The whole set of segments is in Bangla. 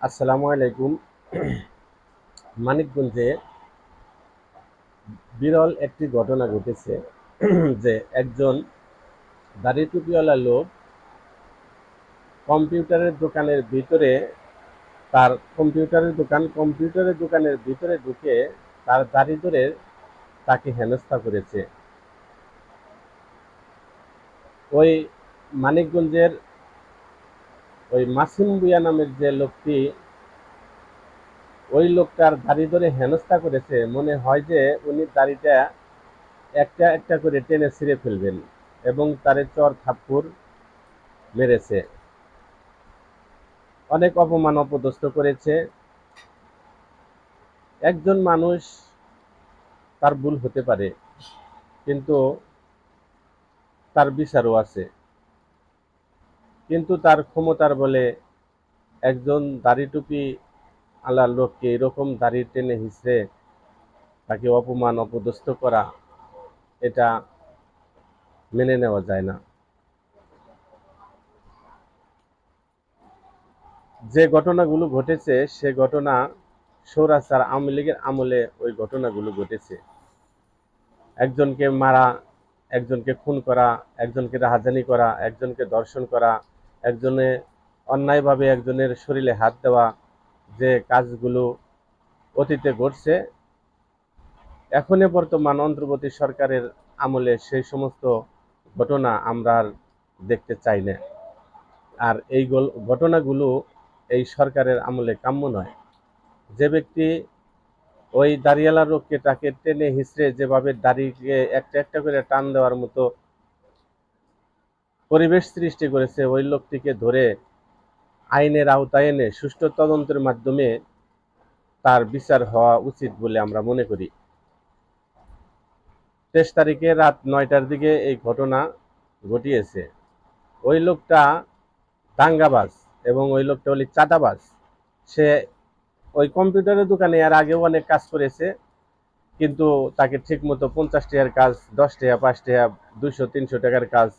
আসসালামু আলাইকুম। মানিকগঞ্জে বিরল একটি ঘটনা ঘটেছে যে একজন দাড়ি টুপিওয়ালা লোক কম্পিউটারের দোকানের ভিতরে তার কম্পিউটারের দোকান, কম্পিউটারের দোকানের ভিতরে ঢুকে তার দাড়ি ধরে তাকে হেনস্থা করেছে। ওই মানিকগঞ্জের ওই মাসিম বুয়া নামের যে লোকটি, ওই লোকটার দাড়ি ধরে হেনস্থা করেছে। মনে হয় যে উনি দাড়িটা একটা একটা করে টেনে ছিঁড়ে ফেলবেন এবং তারে চর থাপ্পুর মেরেছে। অনেক অপমান অপদস্থ করেছে। একজন মানুষ তার ভুল হতে পারে, কিন্তু তার বিচারও আছে। কিন্তু তার ক্ষমতার বলে একজন দাড়ি টুপি আলা লোককে এরকম দাড়ি টেনে হিসড়ে তাকে অপমান, অপদস্থ করা, এটা মেনে নেওয়া যায় না। যে ঘটনাগুলো ঘটেছে, সে ঘটনা সৌরাচার আওয়ামী লীগের আমলে ওই ঘটনাগুলো ঘটেছে। একজনকে মারা, একজনকে খুন করা, একজনকে রাহাজানি করা, একজনকে দর্শন করা একজনে অন্যায়ভাবে একজনের শরীরে হাত দেওয়া যে কাজগুলো অতীতে ঘটছে এখনে বর্তমান অন্তর্বর্তী সরকারের আমলে সেই সমস্ত ঘটনা আমরা আর দেখতে চাই না। আর এই ঘটনাগুলো এই সরকারের আমলে কাম্য নয়। যে ব্যক্তি ওই দাঁড়িয়ালা রোগকে তাকে টেনে হিসড়ে যেভাবে দাড়িকে একটা একটা করে টান দেওয়ার মতো পরিবেশ সৃষ্টি করেছে ওই লোকটিকে ধরে আইনের আওতায় এনে সুষ্ঠু তদন্তের মাধ্যমে তার বিচার হওয়া উচিত বলে আমরা মনে করি। তেইশ তারিখে রাত নয়টার দিকে এই ঘটনা ঘটিয়েছে। ওই লোকটা দাঙ্গাবাজ এবং ওই লোকটা হলি চাঁদাবাজ। সে ওই কম্পিউটারের দোকানে এর আগেও অনেক কাজ করেছে, কিন্তু তাকে ঠিক মতো পঞ্চাশ টাকার কাজ, দশ টাকা, পাঁচ টাকা, দুইশো, তিনশো টাকার কাজ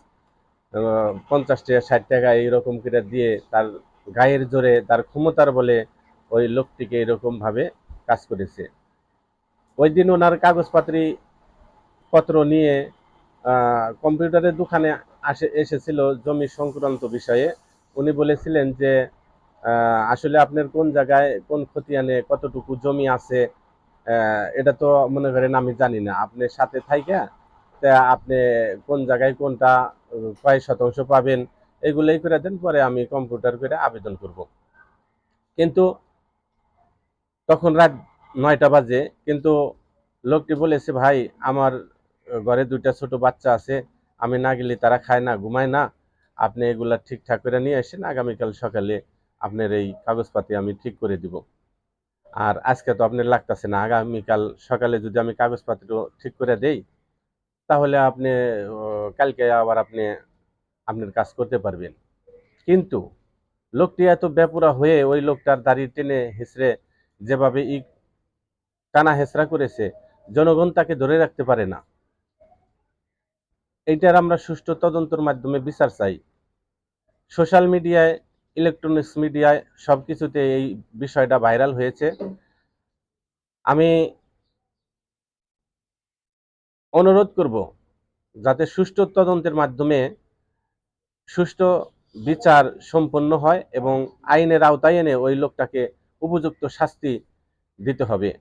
পঞ্চাশ টাকা ষাট টাকা এইরকম করে দিয়ে তার গায়ের জোরে, তার ক্ষমতার বলে ওই লোকটিকে এরকমভাবে কাজ করেছে। ওই দিন ওনার কাগজপাত্রী পত্র নিয়ে কম্পিউটারের দোকানে আসে, এসেছিল জমি সংক্রান্ত বিষয়ে। উনি বলেছিলেন যে আসলে আপনার কোন জায়গায় কোন খতিয়ানে কতটুকু জমি আছে এটা তো মনে করেন আমি জানি না। আপনি সাথে থাইকা, তা আপনি কোন জায়গায় কোনটা কয় শতাংশ পাবেন, এগুলোই করে দেন, পরে আমি কম্পিউটার করে আবেদন করব। কিন্তু তখন রাত নয়টা বাজে, কিন্তু লোকটি বলেছে, ভাই, আমার ঘরে দুইটা ছোট বাচ্চা আছে, আমি না গেলে তারা খায় না, ঘুমায় না। আপনি এগুলা ঠিকঠাক করে নিয়ে আসেন, আগামীকাল সকালে আপনার এই কাগজপাতি আমি ঠিক করে দিব। আর আজকে তো আপনার লাগতেছে না, আগামীকাল সকালে যদি আমি কাগজপাতি ঠিক করে দেই তাহলে আপনি কালকে আবার আপনি, আপনার কাজ করতে পারবেন। কিন্তু লোকটি এত বেপুরা হয়ে ওই লোকটার দাড়ি টেনে হেসড়ে যেভাবে ই টানা হেসরা করেছে, জনগণ তাকে ধরে রাখতে পারে না। এইটার আমরা সুষ্ঠু তদন্তর মাধ্যমে বিচার চাই। সোশ্যাল মিডিয়ায়, ইলেকট্রনিক্স মিডিয়ায় সব কিছুতে এই বিষয়টা ভাইরাল হয়েছে। আমি অনুরোধ করব যাতে সুষ্ঠু তদন্তের মাধ্যমে সুষ্ঠু বিচার সম্পন্ন হয় এবং আইনের আওতায় এনে ওই লোকটাকে উপযুক্ত শাস্তি দিতে হবে।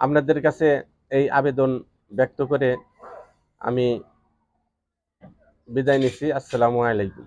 আপনাদের কাছে এই আবেদন ব্যক্ত করে আমি বিদায় নিচ্ছি। আসসালামু আলাইকুম।